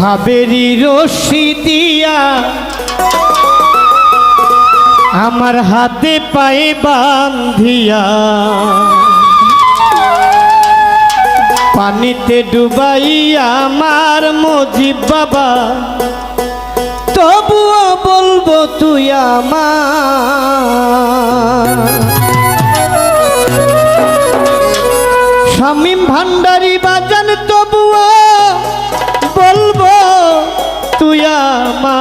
ভাবেরি রশি দিয়া আমার হাতে পায়ে বান্ধিয়া পানিতে ডুবাইয়া আমার মজিব বাবা, তবুও বলব তুই আমার। শামীম ভান্ডারি মা।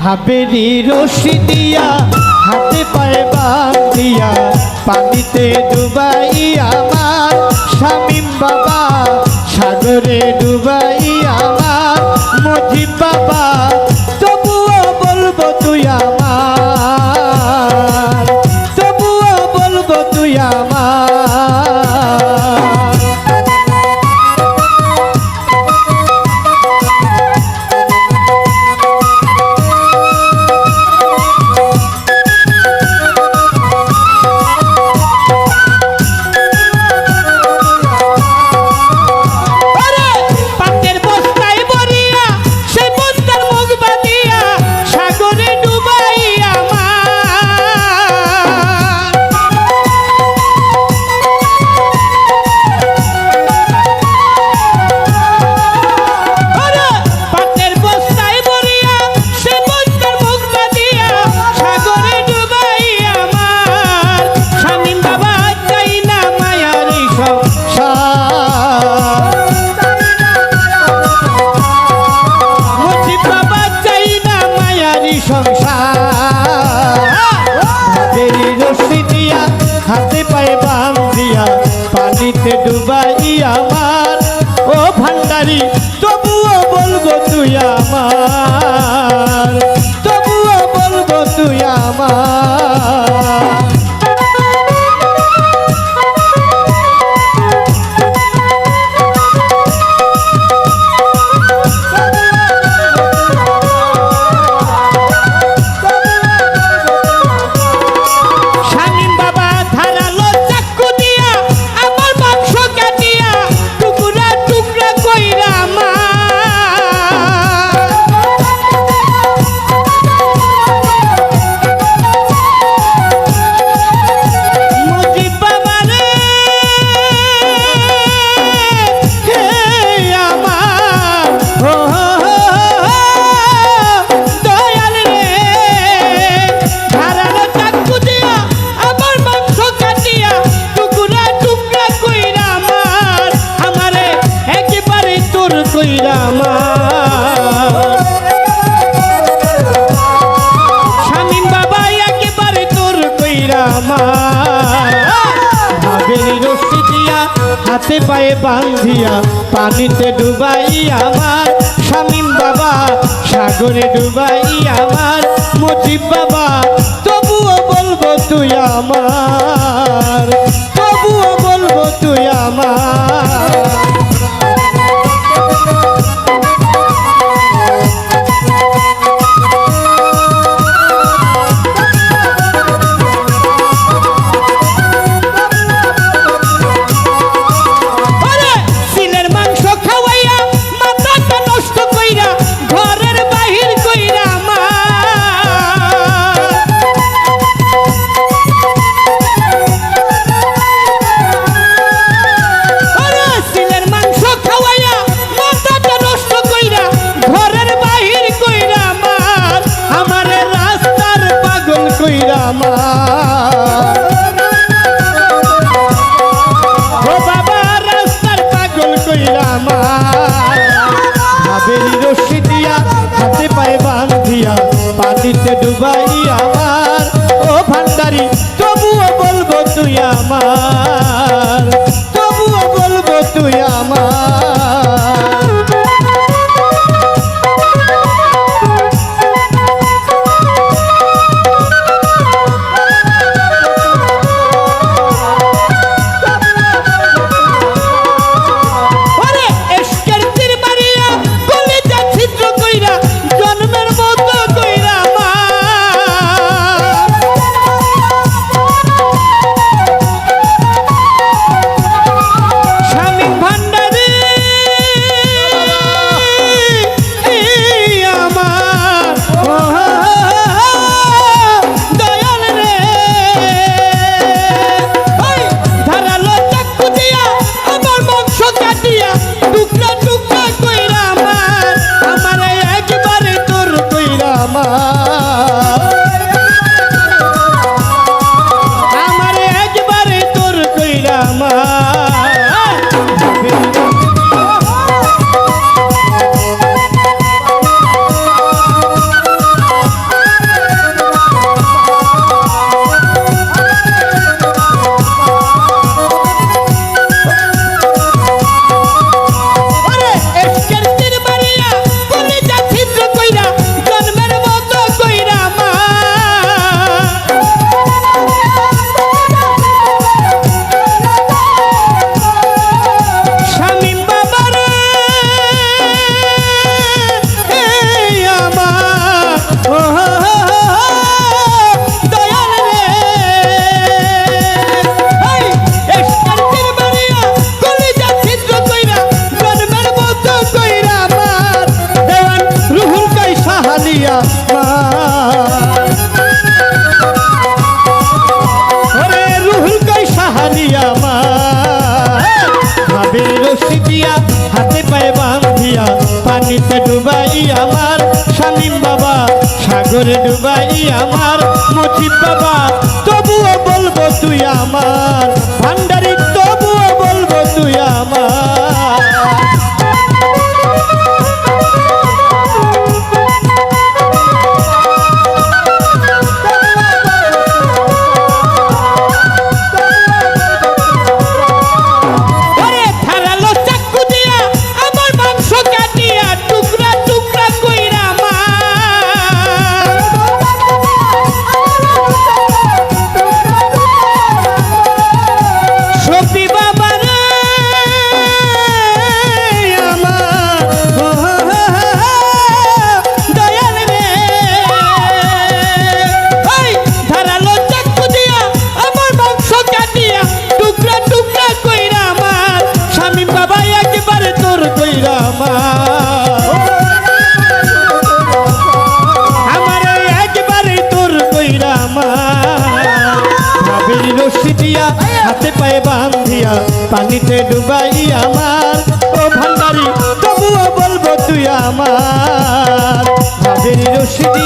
ভাবেরি রশি দিয়া হাতে পায়ে দিয়া পানিতে ডুবাই তবুও বলব তুই আমার। হাতে পায়ে বান্ধিয়া, পানিতে ডুবাই আমার শামীম বাবা, সাগরে ডুবাই আমার মুজিব বাবা, তবুও বলব তুই আমার। পীর আমার ও বাবা, রাস্তার পাগল কইরা আমার হাবেলি রশি দিয়া হাতে পায়ে বান্ধিয়া পানিতে ডুবাই আমার ও ভান্ডারি, তবুও বলব তুই আমার। নদীতে ডুবাই আমার শামীম বাবা, সাগরে ডুবাই আমার মুজিব বাবা। তবুও বলব তুই আমার ভান্ডারিত্ব পানিতে ডুবাই আমার। ও ভান্ডারি তবুও বলব তুই আমার। ভাবের রশিদি